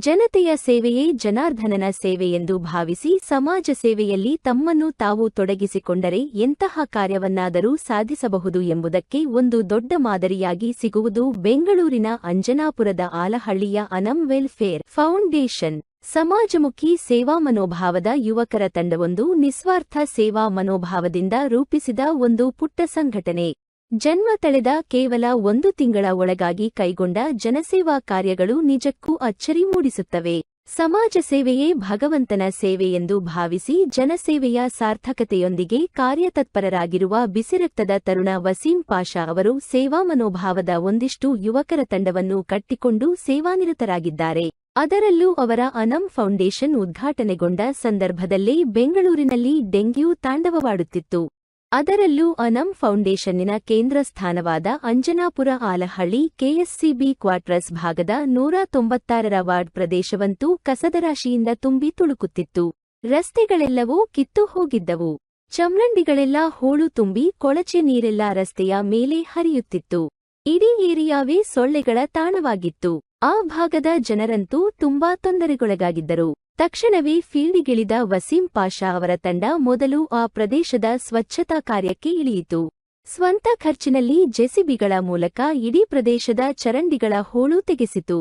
ಜನತೆಯ ಸೇವೆಯೇ ಜನಾರ್ಧನನ ಸೇವೆ ಎಂದು ಭಾವಿಸಿ ಸಮಾಜ ಸೇವೆಯಲ್ಲಿ ತಮ್ಮನ್ನು ತಾವು ತೊಡಗಿಸಿಕೊಂಡರೆ ಎಂತಹ ಕಾರ್ಯವನ್ನಾದರೂ ಸಾಧಿಸಬಹುದು ಎಂಬುದಕ್ಕೆ ಒಂದು ದೊಡ್ಡ ಮಾದರಿಯಾಗಿ ಸಿಗುವುದು ಬೆಂಗಳೂರಿನ ಅಂಜನಾಪುರದ ಆಲಹಳ್ಳಿಯ ಅನಂ ವೆಲ್ಫೇರ್ ಫೌಂಡೇಶನ್. ಸಮಾಜಮುಖಿ ಸೇವಾ ಮನೋಭಾವದ ಯುವಕರ ತಂಡವೊಂದು ನಿಸ್ವಾರ್ಥ ಸೇವಾ ಮನೋಭಾವದಿಂದ ರೂಪಿಸಿದ ಒಂದು ಪುಟ್ಟ ಸಂಘಟನೆ. ಜನ್ಮ ತಳೆದ ಕೇವಲ ಒಂದು ತಿಂಗಳ ಒಳಗಾಗಿ ಕೈಗೊಂಡ ಜನಸೇವಾ ಕಾರ್ಯಗಳು ನಿಜಕ್ಕೂ ಅಚ್ಚರಿ ಮೂಡಿಸುತ್ತವೆ. ಸಮಾಜ ಸೇವೆಯೇ ಭಗವಂತನ ಸೇವೆ ಎಂದು ಭಾವಿಸಿ ಜನಸೇವೆಯ ಸಾರ್ಥಕತೆಯೊಂದಿಗೆ ಕಾರ್ಯತತ್ಪರರಾಗಿರುವ ಬಿಸಿರಕ್ತದ ತರುಣ ವಸೀಂ ಪಾಷಾ ಅವರು ಸೇವಾ ಮನೋಭಾವದ ಒಂದಿಷ್ಟು ಯುವಕರ ತಂಡವನ್ನು ಕಟ್ಟಿಕೊಂಡು ಸೇವಾನಿರತರಾಗಿದ್ದಾರೆ. ಅದರಲ್ಲೂ ಅವರ ಅನಂ ಫೌಂಡೇಶನ್ ಉದ್ಘಾಟನೆಗೊಂಡ ಸಂದರ್ಭದಲ್ಲೇ ಬೆಂಗಳೂರಿನಲ್ಲಿ ಡೆಂಗ್ಯೂ ತಾಂಡವವಾಡುತ್ತಿತ್ತು. ಅದರಲ್ಲೂ ಅನಂ ಫೌಂಡೇಶನ್ನಿನ ಕೇಂದ್ರ ಸ್ಥಾನವಾದ ಅಂಜನಾಪುರ ಆಲಹಳ್ಳಿ ಕೆಎಸ್ಸಿಬಿ ಕ್ವಾರ್ಟರ್ಸ್ ಭಾಗದ ನೂರ ತೊಂಬತ್ತಾರರ ವಾರ್ಡ್ ಪ್ರದೇಶವಂತೂ ಕಸದ ರಾಶಿಯಿಂದ ತುಂಬಿ ತುಳುಕುತ್ತಿತ್ತು. ರಸ್ತೆಗಳೆಲ್ಲವೂ ಕಿತ್ತು ಹೋಗಿದ್ದವು. ಚಮ್ರಂಡಿಗಳೆಲ್ಲ ಹೋಳು ತುಂಬಿ ಕೊಳಚೆ ನೀರೆಲ್ಲ ರಸ್ತೆಯ ಮೇಲೆ ಹರಿಯುತ್ತಿತ್ತು. ಇಡೀ ಏರಿಯಾವೇ ಸೊಳ್ಳೆಗಳ ತಾಣವಾಗಿತ್ತು. ಆ ಭಾಗದ ಜನರಂತೂ ತುಂಬಾ ತೊಂದರೆಗೊಳಗಾಗಿದ್ದರು. ತಕ್ಷಣವೇ ಫೀಲ್ಡಿಗಿಳಿದ ವಸೀಂ ಪಾಷಾ ಅವರ ತಂಡ ಮೊದಲು ಆ ಪ್ರದೇಶದ ಸ್ವಚ್ಛತಾ ಕಾರ್ಯಕ್ಕೆ ಇಳಿಯಿತು. ಸ್ವಂತ ಖರ್ಚಿನಲ್ಲಿ ಜೆಸಿಬಿಗಳ ಮೂಲಕ ಇಡೀ ಪ್ರದೇಶದ ಚರಂಡಿಗಳ ಹೋಳು ತೆಗೆಸಿತು.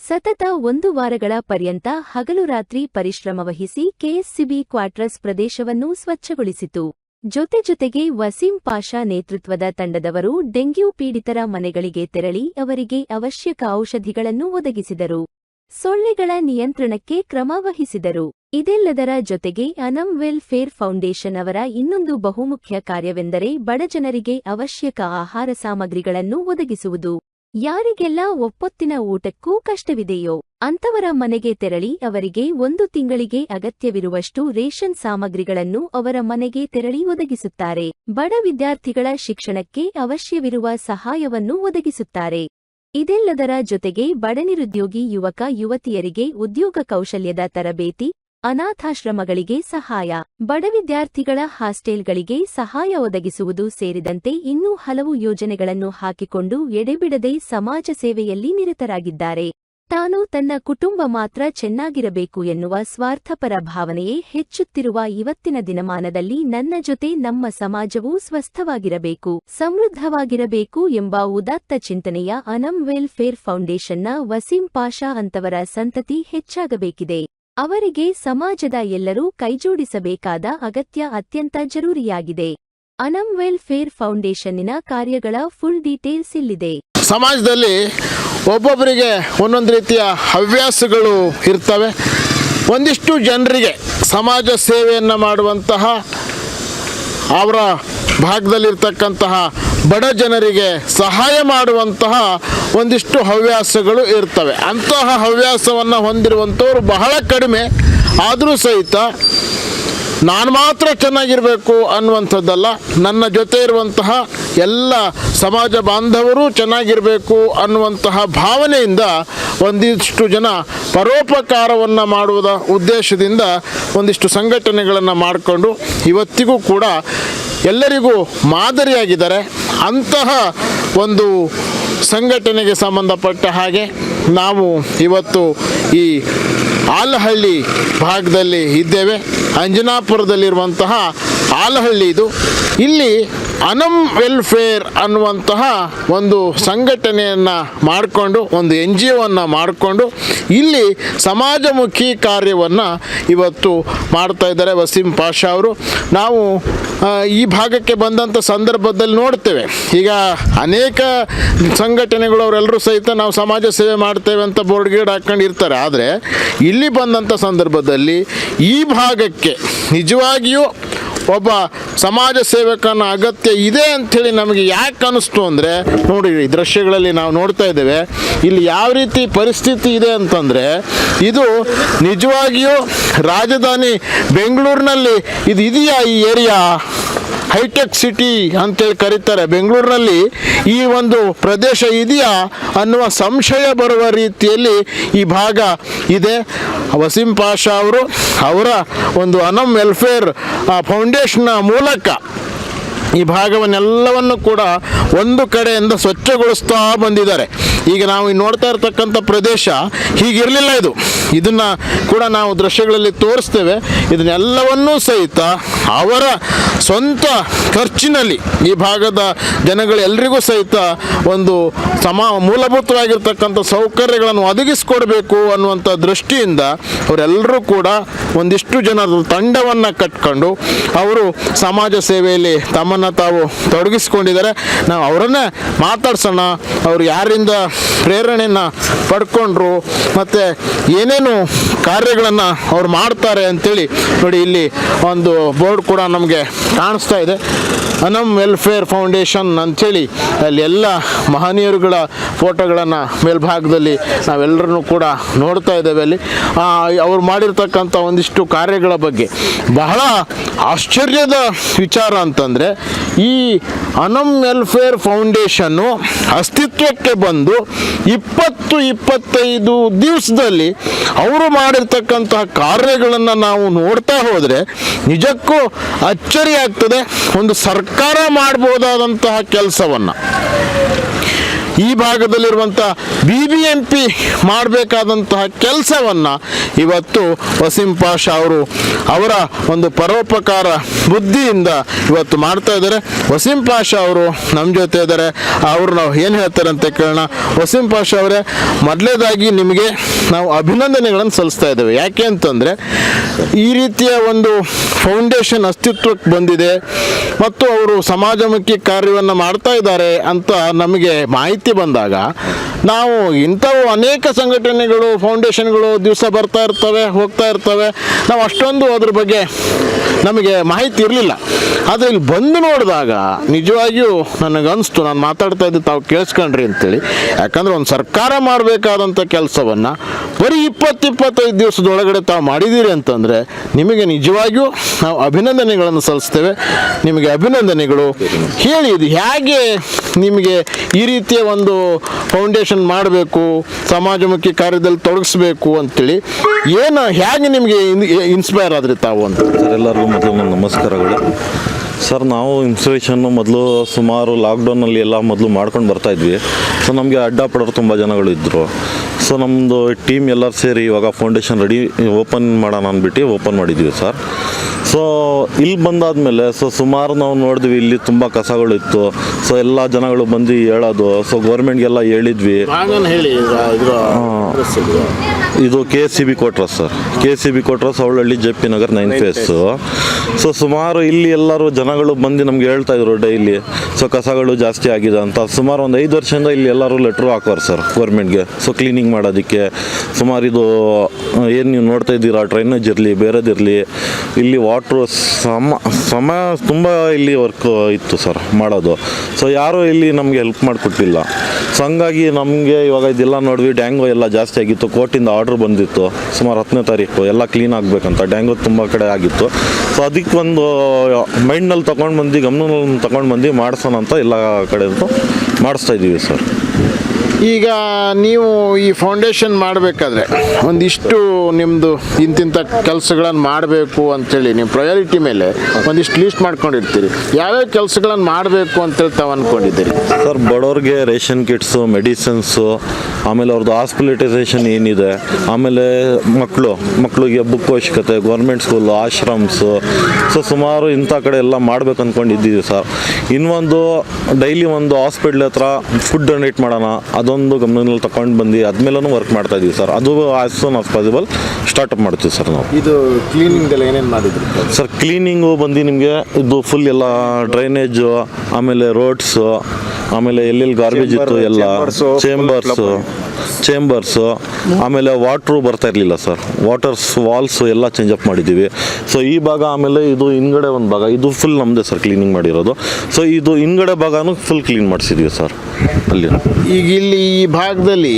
ಸತತ ಒಂದು ವಾರಗಳ ಪರ್ಯಂತ ಹಗಲು ರಾತ್ರಿ ಪರಿಶ್ರಮವಹಿಸಿ ಕೆಎಸ್ಸಿಬಿ ಕ್ವಾರ್ಟರ್ಸ್ ಪ್ರದೇಶವನ್ನು ಸ್ವಚ್ಛಗೊಳಿಸಿತು. ಜೊತೆ ಜೊತೆಗೆ ವಸೀಂ ಪಾಷಾ ನೇತೃತ್ವದ ತಂಡದವರು ಡೆಂಗ್ಯೂ ಪೀಡಿತರ ಮನೆಗಳಿಗೆ ತೆರಳಿ ಅವರಿಗೆ ಅವಶ್ಯಕ ಔಷಧಿಗಳನ್ನು ಒದಗಿಸಿದರು. ಸೊಳ್ಳೆಗಳ ನಿಯಂತ್ರಣಕ್ಕೆ ಕ್ರಮ ವಹಿಸಿದರು. ಇದೆಲ್ಲದರ ಜೊತೆಗೆ ಅನಂ ವೆಲ್ಫೇರ್ ಫೌಂಡೇಶನ್ ಅವರ ಇನ್ನೊಂದು ಬಹುಮುಖ್ಯ ಕಾರ್ಯವೆಂದರೆ ಬಡಜನರಿಗೆ ಅವಶ್ಯಕ ಆಹಾರ ಸಾಮಗ್ರಿಗಳನ್ನು ಒದಗಿಸುವುದು. ಯಾರಿಗೆಲ್ಲ ಒಪ್ಪೊತ್ತಿನ ಊಟಕ್ಕೂ ಕಷ್ಟವಿದೆಯೋ ಅಂತವರ ಮನೆಗೆ ತೆರಳಿ ಅವರಿಗೆ ಒಂದು ತಿಂಗಳಿಗೆ ಅಗತ್ಯವಿರುವಷ್ಟು ರೇಷನ್ ಸಾಮಗ್ರಿಗಳನ್ನು ಅವರ ಮನೆಗೆ ತೆರಳಿ ಒದಗಿಸುತ್ತಾರೆ. ಬಡ ವಿದ್ಯಾರ್ಥಿಗಳ ಶಿಕ್ಷಣಕ್ಕೆ ಅವಶ್ಯವಿರುವ ಸಹಾಯವನ್ನು ಒದಗಿಸುತ್ತಾರೆ. ಇದೆಲ್ಲದರ ಜೊತೆಗೆ ಬಡನಿರುದ್ಯೋಗಿ ಯುವಕ ಯುವತಿಯರಿಗೆ ಉದ್ಯೋಗ ಕೌಶಲ್ಯದ ತರಬೇತಿ ಅನಾಥಾಶ್ರಮಗಳಿಗೆ ಸಹಾಯ. ಬಡ ವಿದ್ಯಾರ್ಥಿಗಳ ಹಾಸ್ಟೆಲ್ಗಳಿಗೆ ಸಹಾಯ ಒದಗಿಸುವುದು ಸೇರಿದಂತೆ ಇನ್ನೂ ಹಲವು ಯೋಜನೆಗಳನ್ನು ಹಾಕಿಕೊಂಡು ಎಡೆಬಿಡದೆ ಸಮಾಜ ಸೇವೆಯಲ್ಲಿ ನಿರತರಾಗಿದ್ದಾರೆ. ತಾನು ತನ್ನ ಕುಟುಂಬ ಮಾತ್ರ ಚೆನ್ನಾಗಿರಬೇಕು ಎನ್ನುವ ಸ್ವಾರ್ಥಪರ ಭಾವನೆಯೇ ಹೆಚ್ಚುತ್ತಿರುವ ಇವತ್ತಿನ ದಿನಮಾನದಲ್ಲಿ ನನ್ನ ಜೊತೆ ನಮ್ಮ ಸಮಾಜವೂ ಸ್ವಸ್ಥವಾಗಿರಬೇಕು, ಸಮೃದ್ಧವಾಗಿರಬೇಕು ಎಂಬ ಉದಾತ್ತ ಚಿಂತನೆಯ ಅನಂ ವೆಲ್ಫೇರ್ ಫೌಂಡೇಶನ್ನ ವಸೀಂ ಪಾಷಾ ಅಂತವರ ಸಂತತಿ ಹೆಚ್ಚಾಗಬೇಕಿದೆ. ಅವರಿಗೆ ಸಮಾಜದ ಎಲ್ಲರೂ ಕೈಜೋಡಿಸಬೇಕಾದ ಅಗತ್ಯ ಅತ್ಯಂತ ಜರೂರಿಯಾಗಿದೆ. ಅನಮ್ ವೆಲ್ಫೇರ್ ಫೌಂಡೇಶನ್ನಿನ ಕಾರ್ಯಗಳ ಫುಲ್ ಡೀಟೇಲ್ಸ್ ಇಲ್ಲಿದೆ. ಸಮಾಜದಲ್ಲಿ ಒಬ್ಬೊಬ್ಬರಿಗೆ ಒಂದೊಂದು ರೀತಿಯ ಹವ್ಯಾಸಗಳು ಇರ್ತವೆ. ಒಂದಿಷ್ಟು ಜನರಿಗೆ ಸಮಾಜ ಸೇವೆಯನ್ನು ಮಾಡುವಂತಹ ಅವರ ಭಾಗದಲ್ಲಿರ್ತಕ್ಕಂತಹ ಬಡ ಜನರಿಗೆ ಸಹಾಯ ಮಾಡುವಂತಹ ಒಂದಿಷ್ಟು ಹವ್ಯಾಸಗಳು ಇರ್ತವೆ. ಅಂತಹ ಹವ್ಯಾಸವನ್ನು ಹೊಂದಿರುವಂಥವ್ರು ಬಹಳ ಕಡಿಮೆ. ಆದರೂ ಸಹಿತ ನಾನು ಮಾತ್ರ ಚೆನ್ನಾಗಿರಬೇಕು ಅನ್ನುವಂಥದ್ದಲ್ಲ. ನನ್ನ ಜೊತೆ ಇರುವಂತಹ ಎಲ್ಲ ಸಮಾಜ ಬಾಂಧವರು ಚೆನ್ನಾಗಿರಬೇಕು ಅನ್ನುವಂತಹ ಭಾವನೆಯಿಂದ ಒಂದಿಷ್ಟು ಜನ ಪರೋಪಕಾರವನ್ನು ಮಾಡುವುದ ಉದ್ದೇಶದಿಂದ ಒಂದಿಷ್ಟು ಸಂಘಟನೆಗಳನ್ನು ಮಾಡಿಕೊಂಡು ಇವತ್ತಿಗೂ ಕೂಡ ಎಲ್ಲರಿಗೂ ಮಾದರಿಯಾಗಿದ್ದಾರೆ. ಅಂತಹ ಒಂದು ಸಂಘಟನೆಗೆ ಸಂಬಂಧಪಟ್ಟ ಹಾಗೆ ನಾವು ಇವತ್ತು ಈ ಆಲಹಳ್ಳಿ ಭಾಗದಲ್ಲಿ ಇದ್ದೇವೆ. ಅಂಜನಾಪುರದಲ್ಲಿರುವಂತಹ ಆಲಹಳ್ಳಿ ಇದು. ಇಲ್ಲಿ ಅನಮ್ ವೆಲ್ಫೇರ್ ಅನ್ನುವಂತಹ ಒಂದು ಸಂಘಟನೆಯನ್ನು ಮಾಡಿಕೊಂಡು, ಒಂದು ಎನ್ ಜಿ ಒವನ್ನು ಮಾಡಿಕೊಂಡು ಇಲ್ಲಿ ಸಮಾಜಮುಖಿ ಕಾರ್ಯವನ್ನು ಇವತ್ತು ಮಾಡ್ತಾ ಇದ್ದಾರೆ ವಸೀಂ ಪಾಷಾ ಅವರು. ನಾವು ಈ ಭಾಗಕ್ಕೆ ಬಂದಂಥ ಸಂದರ್ಭದಲ್ಲಿ ನೋಡ್ತೇವೆ. ಈಗ ಅನೇಕ ಸಂಘಟನೆಗಳು ಅವರೆಲ್ಲರೂ ಸಹಿತ ನಾವು ಸಮಾಜ ಸೇವೆ ಮಾಡ್ತೇವೆ ಅಂತ ಬೋರ್ಡ್ ಗೀಡ್ ಹಾಕೊಂಡು ಇರ್ತಾರೆ. ಆದರೆ ಇಲ್ಲಿ ಬಂದಂಥ ಸಂದರ್ಭದಲ್ಲಿ ಈ ಭಾಗಕ್ಕೆ ನಿಜವಾಗಿಯೂ ಒಬ್ಬ ಸಮಾಜ ಸೇವಕನ ಅಗತ್ಯ ಇದೆ ಅಂಥೇಳಿ ನಮಗೆ ಯಾಕೆ ಅನ್ನಿಸ್ತು ಅಂದರೆ, ನೋಡಿ ಈ ದೃಶ್ಯಗಳಲ್ಲಿ ನಾವು ನೋಡ್ತಾ ಇದ್ದೇವೆ, ಇಲ್ಲಿ ಯಾವ ರೀತಿ ಪರಿಸ್ಥಿತಿ ಇದೆ ಅಂತಂದರೆ, ಇದು ನಿಜವಾಗಿಯೂ ರಾಜಧಾನಿ ಬೆಂಗಳೂರಿನಲ್ಲಿ ಇದು ಇದೆಯಾ ಈ ಏರಿಯಾ ಹೈಟೆಕ್ ಸಿಟಿ ಅಂತೇಳಿ ಕರೀತಾರೆ. ಬೆಂಗಳೂರಿನಲ್ಲಿ ಈ ಒಂದು ಪ್ರದೇಶ ಇದೆಯಾ ಅನ್ನುವ ಸಂಶಯ ಬರುವ ರೀತಿಯಲ್ಲಿ ಈ ಭಾಗ ಇದೆ. ವಸೀಂ ಪಾಷಾ ಅವರು ಅವರ ಒಂದು ಅನಮ್ ವೆಲ್ಫೇರ್ ಫೌಂಡೇಶನ್ನ ಮೂಲಕ ಈ ಭಾಗವನ್ನೆಲ್ಲವನ್ನು ಕೂಡ ಒಂದು ಕಡೆಯಿಂದ ಸ್ವಚ್ಛಗೊಳಿಸ್ತಾ ಬಂದಿದ್ದಾರೆ. ಈಗ ನಾವು ನೋಡ್ತಾ ಇರ್ತಕ್ಕಂಥ ಪ್ರದೇಶ ಹೀಗಿರಲಿಲ್ಲ ಇದು. ಇದನ್ನು ಕೂಡ ನಾವು ದೃಶ್ಯಗಳಲ್ಲಿ ತೋರಿಸ್ತೇವೆ. ಇದನ್ನೆಲ್ಲವನ್ನೂ ಸಹಿತ ಅವರ ಸ್ವಂತ ಖರ್ಚಿನಲ್ಲಿ ಈ ಭಾಗದ ಜನಗಳೆಲ್ಲರಿಗೂ ಸಹಿತ ಒಂದು ಸಮ ಮೂಲಭೂತವಾಗಿರ್ತಕ್ಕಂಥ ಸೌಕರ್ಯಗಳನ್ನು ಒದಗಿಸಿಕೊಡ್ಬೇಕು ಅನ್ನುವಂಥ ದೃಷ್ಟಿಯಿಂದ ಅವರೆಲ್ಲರೂ ಕೂಡ ಒಂದಿಷ್ಟು ಜನರ ತಂಡವನ್ನು ಕಟ್ಕೊಂಡು ಅವರು ಸಮಾಜ ಸೇವೆಯಲ್ಲಿ ತಮ್ಮನ್ನು ತಾವು ತೊಡಗಿಸ್ಕೊಂಡಿದ್ದಾರೆ. ನಾವು ಅವರನ್ನೇ ಮಾತಾಡ್ಸೋಣ. ಅವರು ಯಾರಿಂದ ಪ್ರೇರಣೆಯನ್ನು ಪಡ್ಕೊಂಡ್ರು, ಮತ್ತು ಏನೇನು ಕಾರ್ಯಗಳನ್ನು ಅವ್ರು ಮಾಡ್ತಾರೆ ಅಂತೇಳಿ ನೋಡಿ ಇಲ್ಲಿ ಒಂದು ಬೋರ್ಡ್ ಕೂಡ ನಮಗೆ ಕಾಣಿಸ್ತಾ ಇದೆ. ಅನಮ್ ವೆಲ್ಫೇರ್ ಫೌಂಡೇಶನ್ ಅಂಥೇಳಿ ಅಲ್ಲಿ ಎಲ್ಲ ಮಹನೀಯರುಗಳ ಫೋಟೋಗಳನ್ನು ಮೇಲ್ಭಾಗದಲ್ಲಿ ನಾವೆಲ್ಲರೂ ಕೂಡ ನೋಡ್ತಾ ಇದ್ದೇವೆ ಅಲ್ಲಿ. ಅವ್ರು ಮಾಡಿರ್ತಕ್ಕಂಥ ಒಂದಿಷ್ಟು ಕಾರ್ಯಗಳ ಬಗ್ಗೆ. ಬಹಳ ಆಶ್ಚರ್ಯದ ವಿಚಾರ ಅಂತಂದರೆ ಈ ಅನಮ್ ವೆಲ್ಫೇರ್ ಫೌಂಡೇಶನ್ನು ಅಸ್ತಿತ್ವಕ್ಕೆ ಬಂದು ಇಪ್ಪತ್ತು ಇಪ್ಪತ್ತೈದು ದಿವಸದಲ್ಲಿ ಅವರು ಮಾಡಿರ್ತಕ್ಕಂತಹ ಕಾರ್ಯಗಳನ್ನು ನಾವು ನೋಡ್ತಾ ಹೋದರೆ ನಿಜಕ್ಕೂ ಅಚ್ಚರಿ ಆಗ್ತದೆ ಒಂದು ಸರ್ಕಾರ ಮಾಡ್ಬೋದಾದಂತಹ ಕೆಲಸವನ್ನು. ಈ ಭಾಗದಲ್ಲಿರುವಂಥ ಬಿ ಬಿ ಎಂ ಪಿ ಮಾಡಬೇಕಾದಂತಹ ಕೆಲಸವನ್ನು ಇವತ್ತು ವಸೀಂ ಪಾಷಾ ಅವರು ಅವರ ಒಂದು ಪರೋಪಕಾರ ಬುದ್ಧಿಯಿಂದ ಇವತ್ತು ಮಾಡ್ತಾ ಇದ್ದಾರೆ. ವಸೀಂ ಪಾಷಾ ಅವರು ನಮ್ಮ ಜೊತೆ ಇದ್ದಾರೆ. ಅವರು ನಾವು ಏನು ಹೇಳ್ತಾರೆ ಅಂತ ಕೇಳೋಣ. ವಸೀಂ ಪಾಷಾ ಅವರೇ, ಮೊದಲೇದಾಗಿ ನಿಮಗೆ ನಾವು ಅಭಿನಂದನೆಗಳನ್ನು ಸಲ್ಲಿಸ್ತಾ ಇದ್ದೇವೆ. ಯಾಕೆ ಅಂತಂದರೆ, ಈ ರೀತಿಯ ಒಂದು ಫೌಂಡೇಶನ್ ಅಸ್ತಿತ್ವಕ್ಕೆ ಬಂದಿದೆ ಮತ್ತು ಅವರು ಸಮಾಜಮುಖಿ ಕಾರ್ಯವನ್ನು ಮಾಡ್ತಾ ಇದ್ದಾರೆ ಅಂತ ನಮಗೆ ಮಾಹಿತಿ ಬಂದಾಗ ನಾವು ಇಂಥವು ಅನೇಕ ಸಂಘಟನೆಗಳು ಫೌಂಡೇಶನ್ಗಳು ದಿವಸ ಬರ್ತಾ ಇರ್ತವೆ, ಹೋಗ್ತಾ ಇರ್ತವೆ. ನಾವು ಅಷ್ಟೊಂದು ಅದ್ರ ಬಗ್ಗೆ ನಮಗೆ ಮಾಹಿತಿ ಇರಲಿಲ್ಲ. ಆದರೆ ಇಲ್ಲಿ ಬಂದು ನೋಡಿದಾಗ ನಿಜವಾಗಿಯೂ ನನಗನ್ನಿಸ್ತು ನಾನು ಮಾತಾಡ್ತಾ ಇದ್ದೆ, ತಾವು ಕೇಳಿಸ್ಕೊಂಡ್ರಿ ಅಂತೇಳಿ. ಯಾಕಂದ್ರೆ ಒಂದು ಸರ್ಕಾರ ಮಾಡಬೇಕಾದಂಥ ಕೆಲಸವನ್ನು ಬರೀ ಇಪ್ಪತ್ತು ಇಪ್ಪತ್ತೈದು ದಿವಸದೊಳಗಡೆ ತಾವು ಮಾಡಿದ್ದೀರಿ ಅಂತಂದರೆ ನಿಮಗೆ ನಿಜವಾಗಿಯೂ ನಾವು ಅಭಿನಂದನೆಗಳನ್ನು ಸಲ್ಲಿಸ್ತೇವೆ. ನಿಮಗೆ ಅಭಿನಂದನೆಗಳು. ಹೇಳಿ ಹೇಗೆ ನಿಮಗೆ ಈ ರೀತಿಯ ಒಂದು ಫೌಂಡೇಶನ್ ಮಾಡಬೇಕು, ಸಮಾಜಮುಖಿ ಕಾರ್ಯದಲ್ಲಿ ತೊಡಗಿಸ್ಬೇಕು ಅಂತೇಳಿ. ಏನು ಹೇಗೆ ನಿಮಗೆ ಇನ್ಸ್ಪೈರ್ ಆದ್ರಿ ತಾವು ಅಂತ? ಸರ್, ಎಲ್ಲರಿಗೂ ಮೊದಲು ನಮಸ್ಕಾರಗಳು. ಸರ್, ನಾವು ಇನ್ಸ್ಪಿರೇಷನ್ನು ಮೊದಲು ಸುಮಾರು ಲಾಕ್ಡೌನಲ್ಲಿ ಎಲ್ಲ ಮೊದಲು ಮಾಡ್ಕೊಂಡು ಬರ್ತಾ ಇದ್ವಿ. ಸೊ ನಮಗೆ ಅಡ್ಡ ಪಡೋರು ತುಂಬ ಜನಗಳು ಇದ್ದರು ಸೊ ನಮ್ಮದು ಟೀಮ್ ಎಲ್ಲರೂ ಸೇರಿ ಇವಾಗ ಫೌಂಡೇಶನ್ ರೆಡಿ ಓಪನ್ ಮಾಡೋಣ ಅಂದ್ಬಿಟ್ಟು ಓಪನ್ ಮಾಡಿದ್ವಿ ಸರ್. ಸೊ ಇಲ್ಲಿ ಬಂದಾದ್ಮೇಲೆ ಸೊ ಸುಮಾರು ನಾವು ನೋಡಿದ್ವಿ ಇಲ್ಲಿ ತುಂಬ ಕಸಗಳು ಇತ್ತು ಸೊ ಎಲ್ಲ ಜನಗಳು ಬಂದು ಹೇಳೋದು ಸೊ ಗೌರ್ಮೆಂಟ್ಗೆಲ್ಲ ಹೇಳಿದ್ವಿ. ಇದು ಕೆ ಸಿ ಬಿ ಕೊಟ್ರ ಸರ್ ಕೆ ಸಿ ಬಿ ಕೊಟ್ರ Savalahalli J P Nagar nine phase so ಸುಮಾರು ಇಲ್ಲಿ ಎಲ್ಲರೂ ಜನಗಳು ಬಂದು ನಮ್ಗೆ ಹೇಳ್ತಾ ಇದ್ರು ಡೈಲಿ ಸೊ ಕಸಗಳು ಜಾಸ್ತಿ ಆಗಿದೆ ಅಂತ. ಸುಮಾರು ಒಂದು ಐದು ವರ್ಷದಿಂದ ಇಲ್ಲಿ ಎಲ್ಲರೂ ಲೆಟ್ರು ಹಾಕೋರು ಸರ್ ಗೌರ್ಮೆಂಟ್ಗೆ ಸೊ ಕ್ಲೀನಿಂಗ್ ಮಾಡೋದಕ್ಕೆ. ಸುಮಾರು ಇದು ಏನು ನೀವು ನೋಡ್ತಾ ಇದ್ದೀರಾ ಡ್ರೈನೇಜ್ ಇರಲಿ ಬೇರೆದಿರಲಿ ಇಲ್ಲಿ ವಾಟ್ರು ಸಮ ಸಮಯ ತುಂಬ ಇಲ್ಲಿ ವರ್ಕ್ ಇತ್ತು ಸರ್ ಮಾಡೋದು. ಸೊ ಯಾರೂ ಇಲ್ಲಿ ನಮಗೆ ಹೆಲ್ಪ್ ಮಾಡಿಕೊಟ್ಟಿಲ್ಲ. ಸೊ ಹಂಗಾಗಿ ನಮಗೆ ಇವಾಗ ಇದೆಲ್ಲ ನೋಡಿದ್ವಿ ಡ್ಯಾಂಗೋ ಎಲ್ಲ ಜಾಸ್ತಿ ಆಗಿತ್ತು. ಕೋರ್ಟಿಂದ ಆರ್ಡ್ರ್ ಬಂದಿತ್ತು. ಸುಮಾರು ಹತ್ತನೇ ತಾರೀಕು. ಎಲ್ಲ ಕ್ಲೀನ್ ಆಗಬೇಕಂತ. ಡ್ಯಾಂಗೋ ತುಂಬ ಕಡೆ ಆಗಿತ್ತು. ಸೊ ಅದಕ್ಕೆ ಒಂದು ಮೈಂಡ್ನಲ್ಲಿ ತೊಗೊಂಡು ಬಂದು ಗಮನದಲ್ಲಿ ತೊಗೊಂಡು ಬಂದು ಮಾಡಿಸೋಣ ಅಂತ ಎಲ್ಲ ಕಡೆ ಮಾಡಿಸ್ತಾ ಇದ್ದೀವಿ ಸರ್ ಈಗ ನೀವು ಈ ಫೌಂಡೇಶನ್ ಮಾಡಬೇಕಾದ್ರೆ ಒಂದಿಷ್ಟು ನಿಮ್ಮದು ಇಂತಿಂಥ ಕೆಲಸಗಳನ್ನು ಮಾಡಬೇಕು ಅಂತೇಳಿ ನೀವು ಪ್ರಯಾರಿಟಿ ಮೇಲೆ ಒಂದಿಷ್ಟು ಲೀಸ್ಟ್ ಮಾಡ್ಕೊಂಡಿರ್ತೀರಿ. ಯಾವ್ಯಾವ ಕೆಲಸಗಳನ್ನು ಮಾಡಬೇಕು ಅಂತೇಳಿ ತಾವು ಅಂದ್ಕೊಂಡಿದ್ದೀರಿ ಸರ್, ಬಡವ್ರಿಗೆ ರೇಷನ್ ಕಿಟ್ಸು, ಮೆಡಿಸಿನ್ಸು, ಆಮೇಲೆ ಅವ್ರದ್ದು ಹಾಸ್ಪಿಟಲೈಸೇಷನ್ ಏನಿದೆ, ಆಮೇಲೆ ಮಕ್ಕಳು ಮಕ್ಕಳಿಗೆ ಬುಕ್ ಅವಶ್ಯಕತೆ ಗೌರ್ಮೆಂಟ್ ಸ್ಕೂಲು ಆಶ್ರಮ್ಸು ಸೊ ಸುಮಾರು ಇಂಥ ಕಡೆ ಎಲ್ಲ ಮಾಡ್ಬೇಕು ಅಂದ್ಕೊಂಡಿದ್ದೀವಿ ಸರ್. ಇನ್ನೊಂದು ಡೈಲಿ ಒಂದು ಹಾಸ್ಪಿಟ್ಲ್ ಹತ್ರ ಫುಡ್ ಡೊನೇಟ್ ಮಾಡೋಣ ಅದೊಂದು ಗಮನದಲ್ಲಿ ತಗೊಂಡು ಬಂದು ಅದ್ಮೇಲೂ ವರ್ಕ್ ಮಾಡ್ತಾ ಇದೀವಿ ಸರ್. ಅದು as soon as possible startup ಮಾಡ್ತೀವಿ ಸರ್ ನಾವು. ಇದು ಕ್ಲೀನಿಂಗ್ದೆಲ್ಲ ಏನೇನು ಮಾಡಿದ್ರು? ಸರ್ ಕ್ಲೀನಿಂಗು ಬಂದು ನಿಮಗೆ ಇದು ಫುಲ್ ಎಲ್ಲ ಡ್ರೈನೇಜು ಆಮೇಲೆ ರೋಡ್ಸು ಆಮೇಲೆ ಎಲ್ಲೆಲ್ಲಿ ಗಾರ್ಬೇಜ್ ಇತ್ತು ಎಲ್ಲ ಚೇಂಬರ್ಸು ಚೇಂಬರ್ಸು ಆಮೇಲೆ ವಾಟ್ರು ಬರ್ತಾ ಇರಲಿಲ್ಲ ಸರ್ ವಾಟರ್ಸ್ ವಾಲ್ಸ್ ಎಲ್ಲ ಚೇಂಜ್ ಅಪ್ ಮಾಡಿದ್ದೀವಿ. ಸೊ ಈ ಭಾಗ ಆಮೇಲೆ ಇದು ಹಿಂದ್ಗಡೆ ಒಂದು ಭಾಗ. ಇದು ಫುಲ್ ನಮ್ಮದೇ ಸರ್ ಕ್ಲೀನಿಂಗ್ ಮಾಡಿರೋದು. ಸೊ ಇದು ಹಿಂದ್ಗಡೆ ಭಾಗನೂ ಫುಲ್ ಕ್ಲೀನ್ ಮಾಡಿಸಿದ್ವಿ ಸರ್ ಅಲ್ಲಿ. ಈಗ ಇಲ್ಲಿ ಈ ಭಾಗದಲ್ಲಿ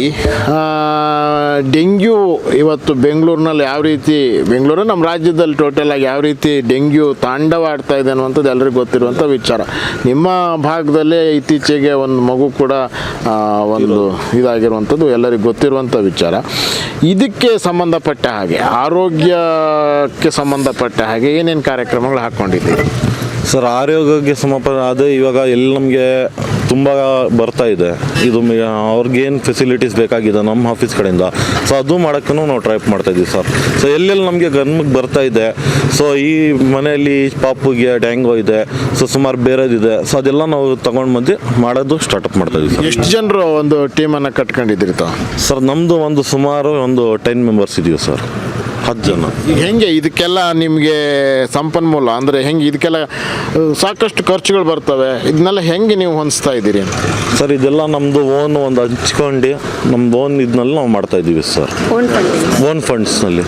ಡೆಂಗ್ಯೂ ಇವತ್ತು ಬೆಂಗಳೂರಿನಲ್ಲಿ ಯಾವ ರೀತಿ ಬೆಂಗಳೂರು ನಮ್ಮ ರಾಜ್ಯದಲ್ಲಿ ಟೋಟಲ್ ಆಗಿ ಯಾವ ರೀತಿ ಡೆಂಗ್ಯೂ ತಾಂಡವಾಡ್ತಾ ಇದೆ ಅನ್ನುವಂಥದ್ದು ಎಲ್ಲರಿಗೂ ಗೊತ್ತಿರುವಂಥ ವಿಚಾರ. ನಿಮ್ಮ ಭಾಗದಲ್ಲೇ ಇತ್ತೀಚೆಗೆ ಒಂದು ಮಗು ಕೂಡ ಒಂದು ಇದಾಗಿರುವಂಥದ್ದು. ಎಲ್ಲರಿಗೂ ಗೊತ್ತಿರುವಂಥ ವಿಚಾರ. ಇದಕ್ಕೆ ಸಂಬಂಧಪಟ್ಟ ಹಾಗೆ, ಆರೋಗ್ಯಕ್ಕೆ ಸಂಬಂಧಪಟ್ಟ ಹಾಗೆ ಏನೇನು ಕಾರ್ಯಕ್ರಮಗಳು ಹಾಕ್ಕೊಂಡಿದ್ದೀವಿ ಸರ್, ಆರೋಗ್ಯಕ್ಕೆ ಸಮಪ ಅದು ಇವಾಗ ಎಲ್ಲಿ ನಮಗೆ ತುಂಬ ಬರ್ತಾ ಇದೆ. ಇದು ಅವ್ರಿಗೇನು ಫೆಸಿಲಿಟೀಸ್ ಬೇಕಾಗಿದೆ ನಮ್ಮ ಆಫೀಸ್ ಕಡೆಯಿಂದ? ಸೊ ಅದು ಮಾಡೋಕ್ಕೂ ನಾವು ಟ್ರೈಪ್ ಮಾಡ್ತಾ ಇದ್ದೀವಿ ಸರ್ ಸೊ ಎಲ್ಲೆಲ್ಲಿ ನಮಗೆ ಗಮನಕ್ಕೆ ಬರ್ತಾ ಇದೆ? ಸೊ ಈ ಮನೆಯಲ್ಲಿ ಪಾಪುಗೆ ಡ್ಯಾಂಗೋ ಇದೆ. ಸೊ ಸುಮಾರು ಬೇರೆದಿದೆ. ಸೊ ಅದೆಲ್ಲ ನಾವು ತಗೊಂಡು ಬಂದು ಮಾಡೋದು ಸ್ಟಾರ್ಟಪ್ ಮಾಡ್ತಾ ಇದ್ದೀವಿ ಸರ್ ಎಷ್ಟು ಜನರು ಒಂದು ಟೀಮನ್ನು ಕಟ್ಕೊಂಡಿದ್ದೀರಿ ತಾವು? ಸರ್ ನಮ್ಮದು ಒಂದು ಸುಮಾರು ಒಂದು ಟೆನ್ ಮೆಂಬರ್ಸ್ ಇದೀವಿ ಸರ್ ಹತ್ತು ಜನ. ಈಗ ಹೆಂಗೆ ಇದಕ್ಕೆಲ್ಲ ನಿಮಗೆ ಸಂಪನ್ಮೂಲ? ಅಂದರೆ ಹೆಂಗೆ ಇದಕ್ಕೆಲ್ಲ ಸಾಕಷ್ಟು ಖರ್ಚುಗಳು ಬರ್ತವೆ. ಇದನ್ನೆಲ್ಲ ಹೆಂಗೆ ನೀವು ಹೊಂದಿಸ್ತಾ ಇದ್ದೀರಿ? ಸರ್ ಇದೆಲ್ಲ ನಮ್ಮದು ಓನ್ ಒಂದು ಹಂಚ್ಕೊಂಡು ನಮ್ದು ಓನ್ ಇದನ್ನೆಲ್ಲ ನಾವು ಮಾಡ್ತಾ ಇದ್ದೀವಿ ಸರ್. ಓನ್ ಫಂಡ್ಸ್ನಲ್ಲಿ.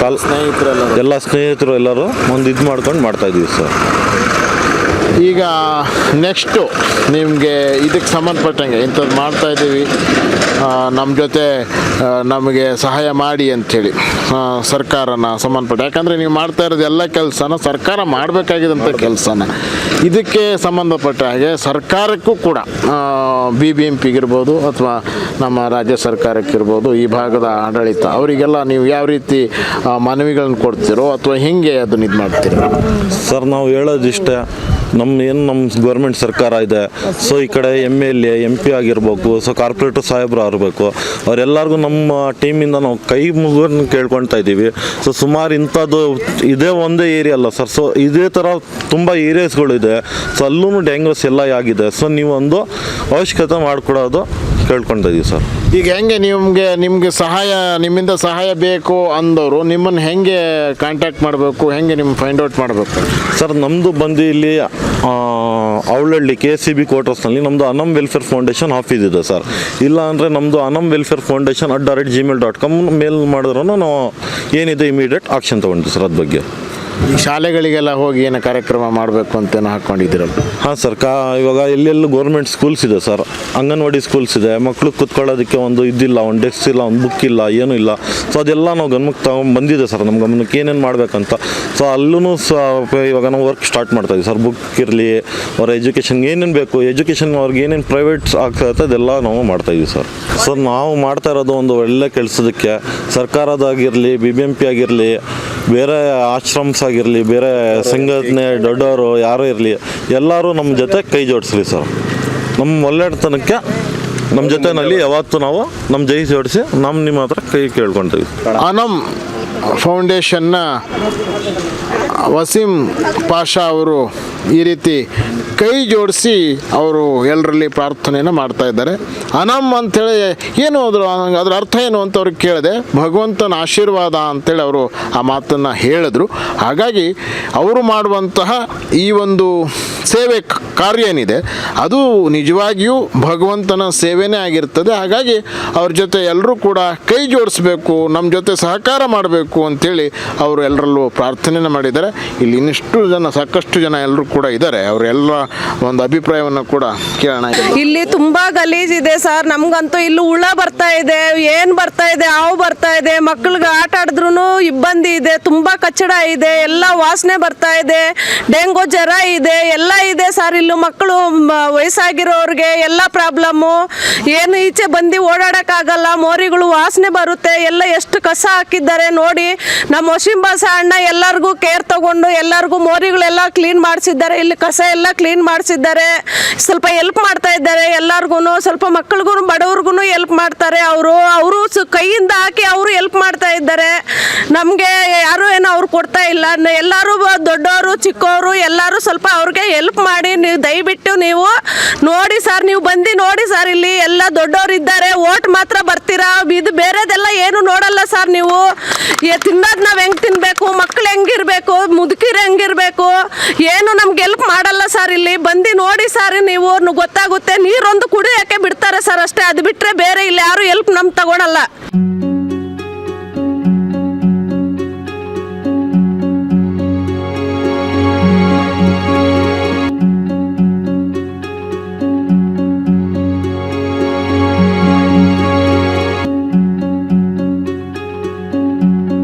ಕಾಲ್ ಎಲ್ಲ ಸ್ನೇಹಿತರು ಎಲ್ಲರೂ ಒಂದು ಇದು ಮಾಡ್ಕೊಂಡು ಮಾಡ್ತಾ ಇದ್ದೀವಿ ಸರ್. ಈಗ ನೆಕ್ಸ್ಟು ನಿಮಗೆ ಇದಕ್ಕೆ ಸಂಬಂಧಪಟ್ಟಂಗೆ ಇಂಥದ್ದು ಮಾಡ್ತಾ ಇದ್ದೀವಿ. ನಮ್ಮ ಜೊತೆ ನಮಗೆ ಸಹಾಯ ಮಾಡಿ ಅಂಥೇಳಿ ಸರ್ಕಾರನ ಸಂಬಂಧಪಟ್ಟ. ಯಾಕಂದರೆ ನೀವು ಮಾಡ್ತಾ ಇರೋದು ಎಲ್ಲ ಕೆಲಸನ ಸರ್ಕಾರ ಮಾಡಬೇಕಾಗಿದ್ದಂಥ ಕೆಲಸನ. ಇದಕ್ಕೆ ಸಂಬಂಧಪಟ್ಟ ಹಾಗೆ ಸರ್ಕಾರಕ್ಕೂ ಕೂಡ ಬಿ ಬಿ ಎಂ ಪಿಗಿರ್ಬೋದು ಅಥವಾ ನಮ್ಮ ರಾಜ್ಯ ಸರ್ಕಾರಕ್ಕಿರ್ಬೋದು ಈ ಭಾಗದ ಆಡಳಿತ, ಅವರಿಗೆಲ್ಲ ನೀವು ಯಾವ ರೀತಿ ಮನವಿಗಳನ್ನು ಕೊಡ್ತೀರೋ ಅಥವಾ ಹೆಂಗೆ ಅದನ್ನ ಇದು ಮಾಡ್ತೀರೋ ಸರ್, ನಾವು ಹೇಳೋದಿಷ್ಟೇ ನಮ್ಮ ಏನು ನಮ್ಮ ಗೌರ್ಮೆಂಟ್ ಸರ್ಕಾರ ಇದೆ. ಸೊ ಈ ಕಡೆ M L A M P ಆಗಿರ್ಬೇಕು ಸೊ ಕಾರ್ಪೊರೇಟರ್ ಸಾಹೇಬ್ರು ಆಗಬೇಕು, ಅವರೆಲ್ಲರಿಗೂ ನಮ್ಮ ಟೀಮಿಂದ ನಾವು ಕೈ ಮುಗಿನ ಕೇಳ್ಕೊಳ್ತಾ ಇದ್ದೀವಿ. ಸೊ ಸುಮಾರು ಇಂಥದ್ದು ಇದೇ ಒಂದೇ ಏರಿಯಾ ಅಲ್ಲ ಸರ್ ಸೊ ಇದೇ ಥರ ತುಂಬ ಏರಿಯಾಸ್ಗಳಿದೆ ಸೊ ಅಲ್ಲೂ ಡ್ಯಾಂಗ್ರೋಸ್ ಎಲ್ಲ ಆಗಿದೆ. ಸೊ ನೀವೊಂದು ಅವಶ್ಯಕತೆ ಮಾಡಿಕೊಡೋದು ಕೇಳ್ಕೊಳ್ತಾ ಇದ್ದೀವಿ ಸರ್. ಈಗ ಹೆಂಗೆ ನಿಮಗೆ ನಿಮಗೆ ಸಹಾಯ ನಿಮ್ಮಿಂದ ಸಹಾಯ ಬೇಕು ಅಂದವರು ನಿಮ್ಮನ್ನು ಹೆಂಗೆ ಕಾಂಟ್ಯಾಕ್ಟ್ ಮಾಡಬೇಕು ಹೆಂಗೆ ನಿಮ್ಮ ಫೈಂಡ್ ಔಟ್ ಮಾಡಬೇಕು? ಸರ್ ನಮ್ಮದು ಬಂದು ಇಲ್ಲಿ ಅವಳಹಳ್ಳಿ ಕೆ ಸಿ ಬಿ ಕ್ವಾರ್ಟರ್ಸ್ನಲ್ಲಿ ನಮ್ಮದು ಅನಮ್ ವೆಲ್ಫೇರ್ ಫೌಂಡೇಶನ್ ಆಫೀಸ್ ಇದೆ ಸರ್. ಇಲ್ಲ ಅಂದರೆ ನಮ್ಮದು Anam welfare foundation at direct Gmail dot com mail ಮಾಡಿದ್ರೂ ನಾವು ಏನಿದೆ ಇಮಿಡಿಯೇಟ್ ಆಕ್ಷನ್ ತೊಗೊಂಡಿದ್ದೀವಿ ಸರ್ ಅದ್ರ ಬಗ್ಗೆ. ಈ ಶಾಲೆಗಳಿಗೆಲ್ಲ ಹೋಗಿ ಏನೋ ಕಾರ್ಯಕ್ರಮ ಮಾಡಬೇಕು ಅಂತ ಹಾಕೊಂಡಿದ್ದೀರಲ್ಲ? ಹಾಂ ಸರ್, ಕಾ, ಇವಾಗ ಎಲ್ಲೆಲ್ಲೂ ಗೌರ್ಮೆಂಟ್ ಸ್ಕೂಲ್ಸ್ ಇದೆ ಸರ್. ಅಂಗನವಾಡಿ ಸ್ಕೂಲ್ಸ್ ಇದೆ. ಮಕ್ಕಳು ಕೂತ್ಕೊಳ್ಳೋದಕ್ಕೆ ಒಂದು ಇದಿಲ್ಲ, ಒಂದು ಡೆಸ್ಕ್ ಇಲ್ಲ, ಒಂದು ಬುಕ್ ಇಲ್ಲ, ಏನೂ ಇಲ್ಲ. ಸೊ ಅದೆಲ್ಲ ನಾವು ಗಮನಕ್ಕೆ ತಗೊಂಡು ಬಂದಿದೆ ಸರ್. ನಮ್ಮ ಗಮನಕ್ಕೆ ಏನೇನು ಮಾಡಬೇಕಂತ. ಸೊ ಅಲ್ಲೂ ಸಹ ಇವಾಗ ನಾವು ವರ್ಕ್ ಸ್ಟಾರ್ಟ್ ಮಾಡ್ತಾ ಸರ್. ಬುಕ್ ಇರಲಿ, ಅವರ ಎಜುಕೇಷನ್ಗೆ ಏನೇನು ಬೇಕು ಎಜುಕೇಷನ್ ಅವ್ರಿಗೆ ಏನೇನು ಪ್ರೈವೇಟ್ಸ್ ಆಗ್ತದೆ ಅದೆಲ್ಲ ನಾವು ಮಾಡ್ತಾ ಇದ್ದೀವಿ ಸರ್. ಸರ್ ನಾವು ಮಾಡ್ತಾ ಇರೋದು ಒಂದು ಒಳ್ಳೆ ಕೆಲಸದಕ್ಕೆ ಸರ್ಕಾರದಾಗಿರಲಿ ಬಿ ಬಿ ಎಂ ಪಿ ಆಗಿರಲಿ ಬೇರೆ ಆಶ್ರಮ್ಸ್ ಆಗಿರಲಿ ಬೇರೆ ಸಂಘಟನೆ ದೊಡ್ಡವರು ಯಾರೂ ಇರಲಿ, ಎಲ್ಲರೂ ನಮ್ಮ ಜೊತೆ ಕೈ ಜೋಡಿಸ್ಲಿ ಸರ್. ನಮ್ಮ ಒಳ್ಳೆತನಕ್ಕೆ ನಮ್ಮ ಜೊತೆನಲ್ಲಿ ಯಾವತ್ತೂ ನಾವು ನಮ್ಮ ಜೈ ಜೋಡಿಸಿ ನಮ್ಮ ನಿಮ್ಮ ಹತ್ರ ಕೈ ಕೇಳ್ಕೊಂತೀವಿ. ಅನಮ್ ಫೌಂಡೇಶನ್ನ ವಸೀಂ ಪಾಷಾ ಅವರು ಈ ರೀತಿ ಕೈ ಜೋಡಿಸಿ ಅವರು ಎಲ್ಲರಲ್ಲಿ ಪ್ರಾರ್ಥನೆಯನ್ನು ಮಾಡ್ತಾ ಇದ್ದಾರೆ. ಅನಮ್ ಅಂಥೇಳಿ ಏನು ಅದ್ರ ಅದ್ರ ಅರ್ಥ ಏನು ಅಂತ ಅವ್ರಿಗೆ ಕೇಳಿದೆ. ಭಗವಂತನ ಆಶೀರ್ವಾದ ಅಂತೇಳಿ ಅವರು ಆ ಮಾತನ್ನು ಹೇಳಿದ್ರು. ಹಾಗಾಗಿ ಅವರು ಮಾಡುವಂತಹ ಈ ಒಂದು ಸೇವೆ ಕಾರ್ಯ ಏನಿದೆ, ಅದು ನಿಜವಾಗಿಯೂ ಭಗವಂತನ ಸೇವೆನೇ ಆಗಿರ್ತದೆ. ಹಾಗಾಗಿ ಅವ್ರ ಜೊತೆ ಎಲ್ಲರೂ ಕೂಡ ಕೈ ಜೋಡಿಸ್ಬೇಕು ನಮ್ಮ ಜೊತೆ ಸಹಕಾರ ಮಾಡಬೇಕು ಅಂತೇಳಿ ಅವರು ಎಲ್ಲರಲ್ಲೂ ಪ್ರಾರ್ಥನೆಯನ್ನು ಮಾಡಿದ್ದಾರೆ. ಇಲ್ಲಿ ಇನ್ನಿಷ್ಟು ಜನ, ಸಾಕಷ್ಟು ಜನ ಎಲ್ಲರೂ ಇದ್ದಾರೆ. ಅವರೆಲ್ಲ ಒಂದು ಅಭಿಪ್ರಾಯವನ್ನು ಕೂಡ ಕೇಳೋಣ ಇಲ್ಲಿ ತುಂಬಾ ಗಲೀಜ್ ಇದೆ ಸರ್. ನಮ್ಗಂತೂ ಇಲ್ಲಿ ಹುಳ ಬರ್ತಾ ಇದೆ. ಏನ್ ಬರ್ತಾ ಇದೆ? ಹಾವು ಬರ್ತಾ ಇದೆ. ಮಕ್ಕಳಿಗೆ ಆಟ ಆಡಿದ್ರು ಇಬ್ಬಂದಿ ಇದೆ. ತುಂಬಾ ಕಚ್ಚಡ ಇದೆ. ಎಲ್ಲ ವಾಸನೆ ಬರ್ತಾ ಇದೆ. ಡೆಂಗು ಜ್ವರ ಇದೆ. ಎಲ್ಲ ಇದೆ ಸರ್ ಇಲ್ಲಿ. ಮಕ್ಕಳು ವಯಸ್ಸಾಗಿರೋರಿಗೆ ಎಲ್ಲ ಪ್ರಾಬ್ಲಮ್ಮು ಏನು ಈಚೆ ಬಂದು ಓಡಾಡೋಕ್ಕಾಗಲ್ಲ ಮೋರಿಗಳು ವಾಸನೆ ಬರುತ್ತೆ. ಎಲ್ಲ ಎಷ್ಟು ಕಸ ಹಾಕಿದ್ದಾರೆ ನೋಡಿ. ನಮ್ಮ ವಶಿಂಬಾಸ ಅಣ್ಣ ಎಲ್ಲರಿಗೂ ಕೇರ್ ತಗೊಂಡು ಎಲ್ಲರಿಗೂ ಮೋರಿಗಳೆಲ್ಲ ಕ್ಲೀನ್ ಮಾಡಿಸಿದ್ದಾರೆ ಇಲ್ಲಿ ಕಸ ಎಲ್ಲ ಕ್ಲೀನ್ ಮಾಡಿಸಿದ್ದಾರೆ. ಸ್ವಲ್ಪ ಹೆಲ್ಪ್ ಮಾಡ್ತಾ ಇದ್ದಾರೆ. ಎಲ್ಲರಿಗೂ ಸ್ವಲ್ಪ ಮಕ್ಕಳಿಗೂ ಬಡವ್ರಿಗೂ ಹೆಲ್ಪ್ ಮಾಡ್ತಾರೆ ಅವರು. ಅವರು ಕೈಯಿಂದ ಹಾಕಿ ಅವರು ಹೆಲ್ಪ್ ಮಾಡ್ತಾ ಇದ್ದಾರೆ. ನಮಗೆ ಯಾರು ಏನು ಅವ್ರು ಕೊಡ್ತಾ ಇಲ್ಲ. ಎಲ್ಲರೂ ದೊಡ್ಡವರು ಚಿಕ್ಕವರು ಎಲ್ಲರೂ ಸ್ವಲ್ಪ ಅವ್ರಿಗೆ ಹೆಲ್ಪ್ ಮಾಡಿ ನೀವು ದಯವಿಟ್ಟು ನೀವು ನೋಡಿ ಸರ್, ನೀವು ಬಂದು ನೋಡಿ ಸರ್ ಇಲ್ಲಿ ಎಲ್ಲ ದೊಡ್ಡವರು ಇದ್ದಾರೆ. ಓಟ್ ಮಾತ್ರ ಬರ್ತೀರಾ? ಇದು ಬೇರೆದೆಲ್ಲ ಏನು ನೋಡಲ್ಲ ಸರ್ ನೀವು. ತಿನ್ನೋದು ನಾವು ಹೆಂಗೆ ತಿನ್ನಬೇಕು ಮಕ್ಕಳು ಹೆಂಗಿರಬೇಕು ಮುದುಕಿರು ಹೆಂಗಿರ್ಬೇಕು ಏನು ನಮ್ಗೆ ಹೆಲ್ಪ್ ಮಾಡಲ್ಲ ಸರ್ ಇಲ್ಲಿ ಬಂದು ನೋಡಿ ಗೊತ್ತಾಗುತ್ತೆ ನೀರೊಂದು ಕುಡಿಯೋಕೆ ಬಿಡ್ತಾರೆ ಸರ್ ಅಷ್ಟೇ. ಅದು ಬಿಟ್ಟರೆ ಬೇರೆ ಇಲ್ಲಿ ಯಾರು ಹೆಲ್ಪ್ ನಮ್ಗೆ ತಗೊಳಲ್ಲ.